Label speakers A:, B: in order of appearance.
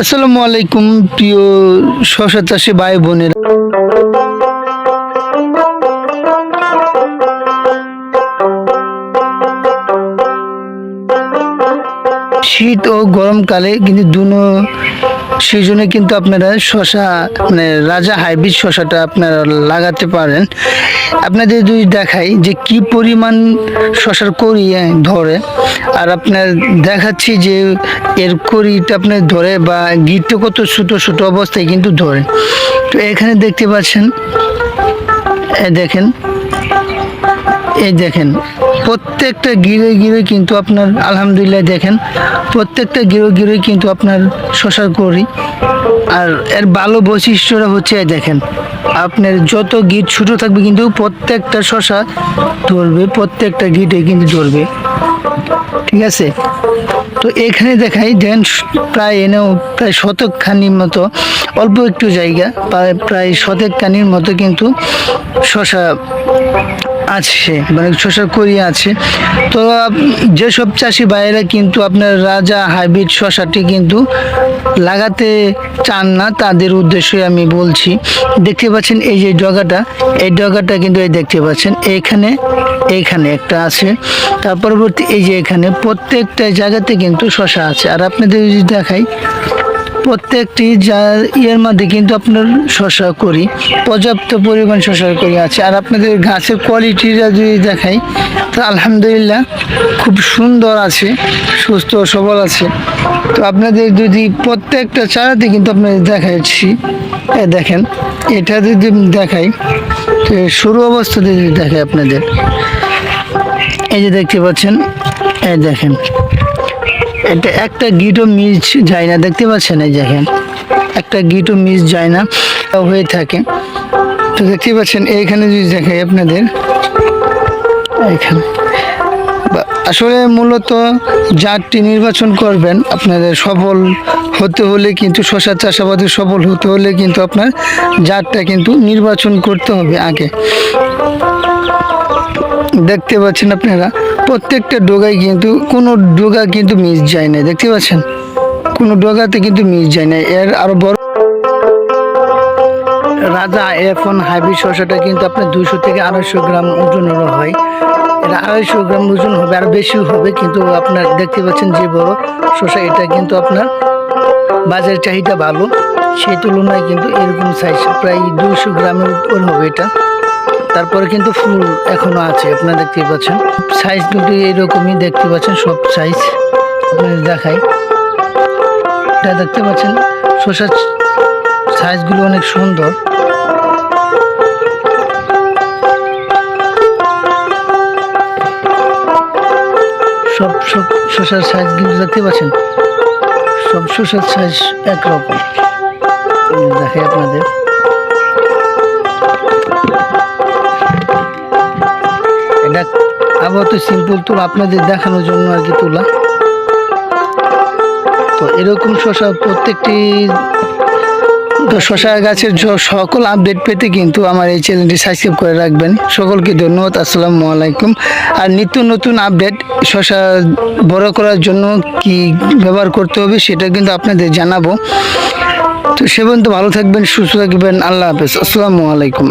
A: আসসালামু আলাইকুম প্রিয় শশা চাষি ভাই বোনের। শীত ও গরমকালে কিন্তু দুনো সিজনে কিন্তু আপনারা শশা মানে রাজা হাইব্রিড শশাটা আপনারা লাগাতে পারেন। আপনাদের যদি দেখাই যে কি পরিমাণ শশার করি ধরে, আর আপনার দেখাচ্ছি যে এর করিটা আপনার ধরে বা গিটটা কত ছোটো ছোটো অবস্থায় কিন্তু ধরে। তো এখানে দেখতে পাচ্ছেন দেখেন এই দেখেন, প্রত্যেকটা গিরে গিরে কিন্তু আপনার, আলহামদুলিল্লাহ দেখেন, প্রত্যেকটা গিরো গিরে কিন্তু আপনার শশার করি। আর এর ভালো বৈশিষ্ট্যটা হচ্ছে এই দেখেন, আপনার যত গিট ছোটো থাকবে কিন্তু প্রত্যেকটা শশা ধরবে, প্রত্যেকটা গিটে কিন্তু ধরবে। ঠিক আছে? তো এখানে দেখাই, দেন প্রায় এনেও প্রায় শতক খানির মতো, অল্প একটু জায়গা, প্রায় প্রায় শতক খানির মতো কিন্তু শশা আছে মানে শশার করি আছে। তো যেসব চাষি ভাইয়েরা কিন্তু আপনার রাজা হাইব্রিড শশাটি কিন্তু লাগাতে চান না, তাদের উদ্দেশ্যে আমি বলছি, দেখতে পাচ্ছেন এই যে ডগাটা, এই ডগাটা কিন্তু এই দেখতে পাচ্ছেন, এইখানে এইখানে একটা আছে। তার পরবর্তী এই যে এখানে, প্রত্যেকটা জায়গাতে কিন্তু শশা আছে। আর আপনাদের যদি দেখাই প্রত্যেকটি যা ইয়ের মধ্যে কিন্তু আপনার শশা করি, পর্যাপ্ত পরিমাণ শশার করি আছে। আর আপনাদের গাছের কোয়ালিটিটা যদি দেখাই, তো আলহামদুলিল্লাহ খুব সুন্দর আছে, সুস্থ সবল আছে। তো আপনাদের যদি প্রত্যেকটা চারাতে কিন্তু আপনাদের দেখাচ্ছি দেখেন, এটা যদি দেখাই, তো শুরু অবস্থাতে যদি দেখাই আপনাদের, এই যে দেখতে পাচ্ছেন এই দেখেন এটা একটা গিটও মিস যায় না, দেখতে পাচ্ছেন এই দেখেন। একটা গিটও মিস যায় না হয়ে থাকে। তো দেখতে পাচ্ছেন, এইখানে যদি দেখাই আপনাদের, এইখানে। আসলে মূলত জাতটি নির্বাচন করবেন, আপনাদের সফল হতে হলে কিন্তু শশা চাষাবাদে সফল হতে হলে কিন্তু আপনার জাতটা কিন্তু নির্বাচন করতে হবে আগে। দেখতে পাচ্ছেন আপনারা, প্রত্যেকটা ডোগায় কিন্তু, কোনো ডোগা কিন্তু মিস যায় না, দেখতে পাচ্ছেন? কোনো ডোগাতে কিন্তু মিস যায় না, এর আরও বড় রাজা এখন হাইব্রিড শসাটা কিন্তু আপনার দুশো থেকে আড়াইশো গ্রাম ওজনেরও হয়। এটা আড়াইশো গ্রাম ওজন হবে, আর বেশি হবে, কিন্তু আপনার দেখতে পাচ্ছেন যে বড় শসা, এটা কিন্তু আপনার বাজার চাহিদা ভালো। সেই তুলনায় কিন্তু এরকম সাইজ প্রায় দুশো গ্রামের উপর হবে এটা। তারপরে কিন্তু ফুল এখনও আছে, আপনারা দেখতে পাচ্ছেন। সাইজ কিন্তু এইরকমই দেখতে পাচ্ছেন, সব সাইজ আপনাদের দেখাই। এটা দেখতে পাচ্ছেন শসার সাইজগুলো অনেক সুন্দর। সব সব শসার সাইজ কিন্তু দেখতে পাচ্ছেন। সব শসার সাইজ একরকম। দেখাই আপনাদের। আপাতত সিম্পল তো আপনাদের দেখানোর জন্য আর কি তোলা। তো এরকম শশা প্রত্যেকটি তো শশা গাছের সকল আপডেট পেতে কিন্তু আমার এই চ্যানেলটি সাবস্ক্রাইব করে রাখবেন। সকলকে ধন্যবাদ, আসসালামু আলাইকুম। আর নিত্য নতুন আপডেট শশা বড় করার জন্য কি ব্যবহার করতে হবে সেটা কিন্তু আপনাদের জানাব। তো সে পর্যন্ত ভালো থাকবেন, সুস্থ থাকবেন, আল্লাহ হাফেজ, আসসালামু আলাইকুম।